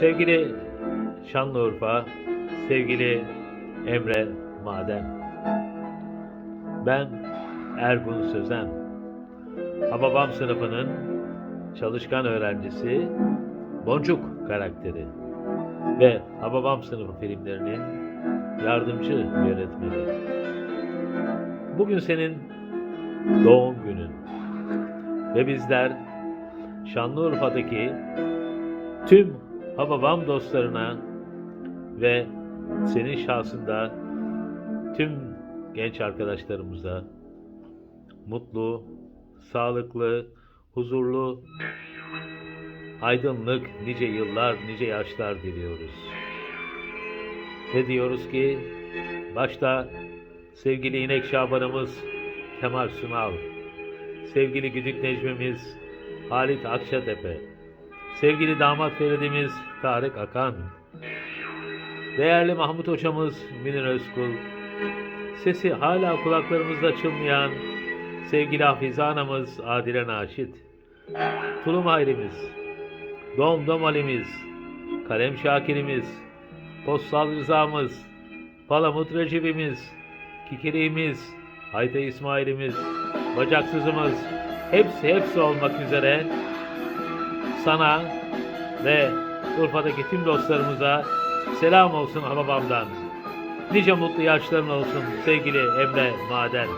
Sevgili Şanlıurfa, sevgili Emre Maden. Ben Ergun Sözen. Hababam sınıfının çalışkan öğrencisi, Boncuk karakteri ve Hababam sınıfı filmlerinin yardımcı yönetmeni. Bugün senin doğum günün ve bizler Şanlıurfa'daki tüm Hababam dostlarına ve senin şahsında tüm genç arkadaşlarımıza mutlu, sağlıklı, huzurlu, aydınlık nice yıllar, nice yaşlar diliyoruz. Ve diyoruz ki başta sevgili İnek Şabanımız Kemal Sunal, sevgili Güdük Necmimiz Halit Akşatepe, sevgili damat Feridimiz Tarık Akan, değerli Mahmut Hocamız Münir Özkul, sesi hala kulaklarımızda çınlayan sevgili Hafize Anamız Adile Naşit, Tulum Hayrimiz, Dom Dom Ali'miz, Kalem Şakir'imiz, Postal Rıza'mız, Palamut Recep'imiz, Kikiri'miz, Hayta İsmail'imiz, Bacaksızımız, hepsi hepsi olmak üzere sana ve Urfa'daki tüm dostlarımıza selam olsun Hababam'dan. Nice mutlu yaşların olsun sevgili Emre Maden.